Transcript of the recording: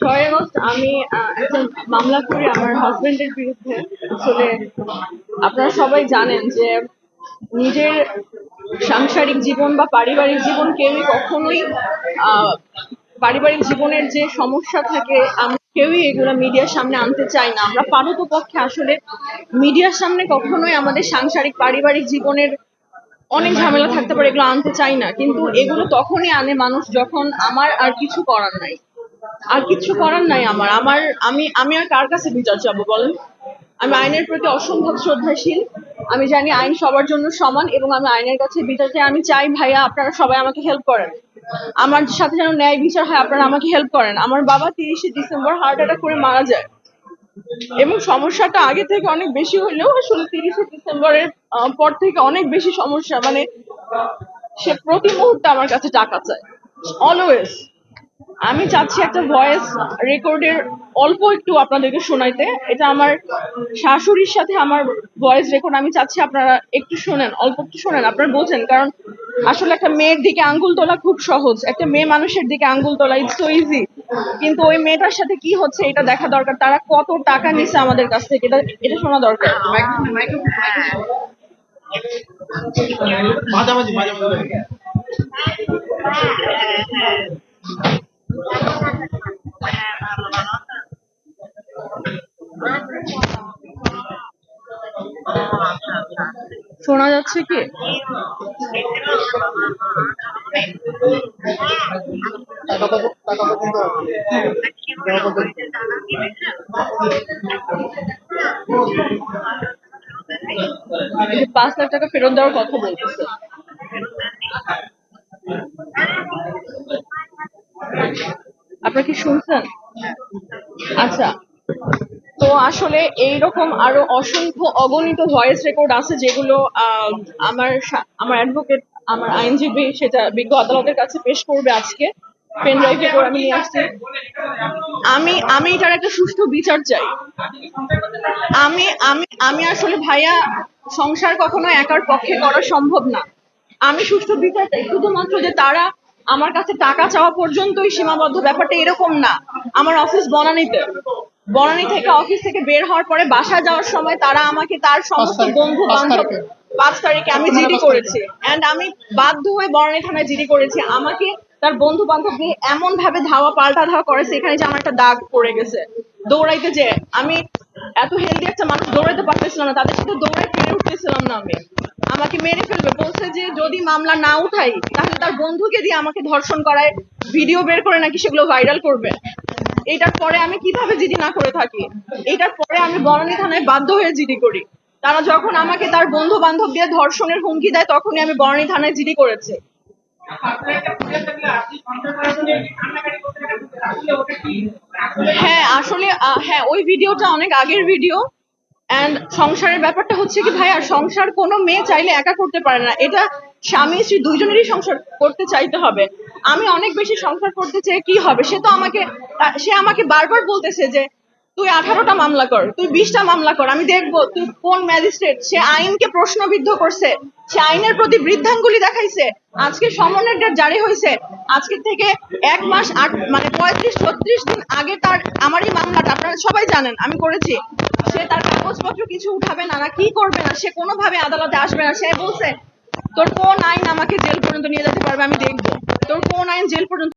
ছয় আগস্ট আমি একটা মামলা করি আমার হাজবেন্ডের বিরুদ্ধে। আসলে আপনারা সবাই জানেন যে নিজের সাংসারিক জীবন বা পারিবারিক জীবন কেউই কখনোই পারিবারিক জীবনের যে সমস্যা থাকে আমরা কেউই এগুলো মিডিয়ার সামনে আনতে চাই না। আমরা পারতপক্ষে আসলে মিডিয়ার সামনে কখনোই আমাদের সাংসারিক, পারিবারিক জীবনের অনেক ঝামেলা থাকতে পারে, এগুলো আনতে চাই না। কিন্তু এগুলো তখনই আনে মানুষ যখন আমার আর কিছু করার নাই। আর কিছু করার নাই আমার। আমার, আমি আমি আর কার কাছে বিচার চাবো বলেন? আমি আইনের প্রতি অসম্ভব শ্রদ্ধাশীল। আমি জানি আইন সবার জন্য সমান এবং আমি আইনের কাছে বিচার চাই। আমি চাই ভাইয়া আপনারা সবাই আমাকে হেল্প করেন। আমার সাথে যেন ন্যায় বিচার হয়, আপনারা আমাকে হেল্প করেন। আমার বাবা তিরিশে ডিসেম্বর হার্ট অ্যাটাক করে মারা যায়। এবং সমস্যাটা আগে থেকে অনেক বেশি হলেও আসলে তিরিশে ডিসেম্বরের পর থেকে অনেক বেশি সমস্যা। মানে সে প্রতি মুহূর্তে আমার কাছে টাকা চায়। অলওয়েজ আমি চাচ্ছি একটা ভয়েস রেকর্ডের অল্প একটু আপনাদেরকে শোনাইতে। এটা আমার শাশুড়ির সাথে আমার ভয়েস রেকর্ড আমি চাচ্ছি আপনারা একটু শোনেন অল্প একটু শোনেন আপনারা বোঝেন। কারণ আসলে একটা মেয়ের দিকে আঙ্গুল তোলা খুব সহজ। একটা মেয়ে মানুষের দিকে আঙ্গুল তোলা ইটস সো ইজি কিন্তু ওই মেয়েটার সাথে কি হচ্ছে এটা দেখা দরকার। তারা কত টাকা নিছে আমাদের কাছ থেকে এটা এটা শোনা দরকার। মাঝামাঝি মাঝামাঝি। শোনা যাচ্ছে কি? পাঁচ লাখ টাকা ফেরত দেওয়ার কথা বলতেছে। আপনারা কি শুনছেন? আচ্ছা। তো আসলে এইরকম আরও অসংখ্য অগণিত ভয়েস রেকর্ড আছে যেগুলো আমার আমার অ্যাডভোকেট আমার আইনজীবী সেটা বিজ্ঞ আদালতের কাছে পেশ করবে আজকে। পেন ড্রাইভে করে আমি নিয়ে আসছি। আমি আমি এটার একটা সুষ্ঠু বিচার চাই। আমি আমি আমি আসলে ভাইয়া সংসার কখনো একার পক্ষে করা সম্ভব না। আমি সুষ্ঠু বিচার চাই। শুধুমাত্র যে তারা আমার কাছে টাকা চাওয়া পর্যন্তই সীমাবদ্ধ। ব্যাপারটা এরকম না। আমার অফিস বনানীতে। বনানী থেকে অফিস থেকে বের হওয়ার পরে বাসায় যাওয়ার সময় তারা আমাকে তার সমস্ত বন্ধু বান্ধব। পাঁচ তারিখে আমি জিডি করেছি। অ্যান্ড আমি বাধ্য হয়ে বনানী থানায় জিডি করেছি। আমাকে তার বন্ধু বান্ধব এমন ভাবে ধাওয়া পাল্টা ধাওয়া করেছে এখানে যে আমার একটা দাগ পড়ে গেছে। দৌড়াইতে যে আমি এত হেলদি একটা মানুষ দৌড়াইতে পারতেছিলাম না। তাদের সাথে দৌড়ে ফিরে উঠতেছিলাম না আমি। আমাকে মেরে ফেলবে। বলছে যে যদি মামলা না উঠাই, তাহলে তার বন্ধুকে দিয়ে আমাকে ধর্ষণ করায় ভিডিও বের করে নাকি সেগুলো ভাইরাল করবে। এটার পরে আমি কীভাবে জিডি না করে থাকি? এটার পরে আমি বনানী থানায় বাধ্য হয়ে জিডি করি। তারা যখন আমাকে তার বন্ধু বান্ধব দিয়ে ধর্ষণের হুমকি দেয়, তখনই আমি বনানী থানায় জিডি করেছি। হ্যাঁ আসলে হ্যাঁ ওই ভিডিওটা অনেক আগের ভিডিও এন্ড সংসারের ব্যাপারটা হচ্ছে কি ভাই আর সংসার কোনো মেয়ে চাইলে একা করতে পারে না। এটা স্বামী স্ত্রী দুইজনেরই সংসার করতে চাইতে হবে। আমি অনেক বেশি সংসার করতে চেয়ে কি হবে? সে তো আমাকে, সে আমাকে বারবার বলতেছে যে, তুই আঠারোটা মামলা কর, তুই বিশটা মামলা কর, আমি দেখব তুই কোন ম্যাজিস্ট্রেট? সে আইনকে প্রশ্নবিদ্ধ করছে, সে আইনের প্রতি বৃদ্ধাঙ্গুলি দেখাইছে। আজকে সমনের ডেট জারি হয়েছে। আজকে থেকে এক মাস আট মানে পঁয়ত্রিশ ছত্রিশ দিন আগে তার আমারই মামলাটা, আপনারা সবাই জানেন, আমি করেছি। সে তার কাগজপত্র কিছু উঠাবে না না কি করবে না, সে কোনোভাবে আদালতে আসবে না। সে বলছে, তোর কোন আইন আমাকে জেল পর্যন্ত নিয়ে যেতে পারবে, আমি দেখব। তোর কোন আইন জেল পর্যন্ত